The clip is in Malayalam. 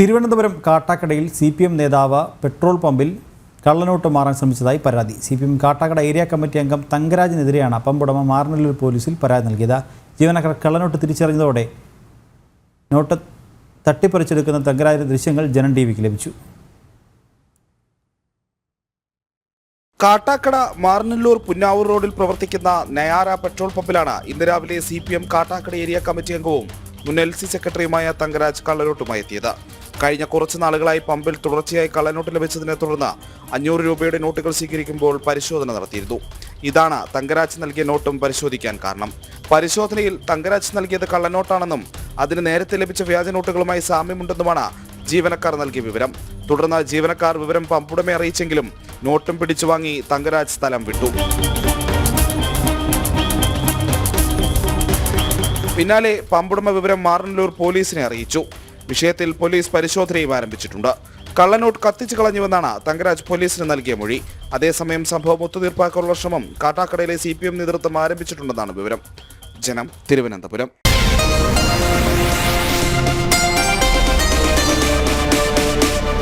തിരുവനന്തപുരം കാട്ടാക്കടയിൽ സി പി എം നേതാവ് പെട്രോൾ പമ്പിൽ കള്ളനോട്ട് മാറാൻ ശ്രമിച്ചതായി പരാതി. C P M Kattakkada area committee അംഗം തങ്കരാജിനെതിരെയാണ് പമ്പുടമ മാറനല്ലൂർ പോലീസിൽ പരാതി നൽകിയത്. ജീവനക്കാർ കള്ളനോട്ട് തിരിച്ചറിഞ്ഞതോടെ നോട്ട് തട്ടിപ്പറിച്ചെടുക്കുന്ന തങ്കരാജിന്റെ ദൃശ്യങ്ങൾ ജനം ടി വിക്ക് ലഭിച്ചു. കാട്ടാക്കട മാർനല്ലൂർ പുന്നാവൂർ റോഡിൽ പ്രവർത്തിക്കുന്ന നയാര പെട്രോൾ പമ്പിലാണ് ഇന്ന് രാവിലെ C P M Kattakkada area committee അംഗവും മുൻ എൽ സി സെക്രട്ടറിയുമായ തങ്കരാജ് കള്ളനോട്ടുമായി എത്തിയത്. കഴിഞ്ഞ കുറച്ച് നാളുകളായി പമ്പിൽ തുടർച്ചയായി കള്ളനോട്ട് ലഭിച്ചതിനെ തുടർന്ന് അഞ്ഞൂറ് രൂപയുടെ നോട്ടുകൾ സ്വീകരിക്കുമ്പോൾ പരിശോധന നടത്തിയിരുന്നു. ഇതാണ് തങ്കരാജ് നൽകിയ നോട്ടും പരിശോധിക്കാൻ കാരണം. പരിശോധനയിൽ തങ്കരാജ് നൽകിയത് കള്ളനോട്ടാണെന്നും അതിന് നേരത്തെ ലഭിച്ച വ്യാജ നോട്ടുകളുമായി സാമ്യമുണ്ടെന്നുമാണ് ജീവനക്കാർ നൽകിയ വിവരം. തുടർന്ന് ജീവനക്കാർ വിവരം പമ്പുടമെ അറിയിച്ചെങ്കിലും നോട്ടും പിടിച്ചു വാങ്ങി തങ്കരാജ് സ്ഥലം വിട്ടു. പിന്നാലെ പമ്പുടമ വിവരം മാറനല്ലൂർ പോലീസിനെ അറിയിച്ചു. വിഷയത്തിൽ പോലീസ് പരിശോധനയും ആരംഭിച്ചിട്ടുണ്ട്. കള്ളനോട്ട് കത്തിച്ചു കളഞ്ഞുവെന്നാണ് തങ്കരാജ് പോലീസിന് നൽകിയ മൊഴി. അതേസമയം സംഭവം ഒത്തുതീർപ്പാക്കാനുള്ള ശ്രമം കാട്ടാക്കടയിലെ സി പി എം നേതൃത്വം ആരംഭിച്ചിട്ടുണ്ടെന്നാണ് വിവരം. ജനം തിരുവനന്തപുരം.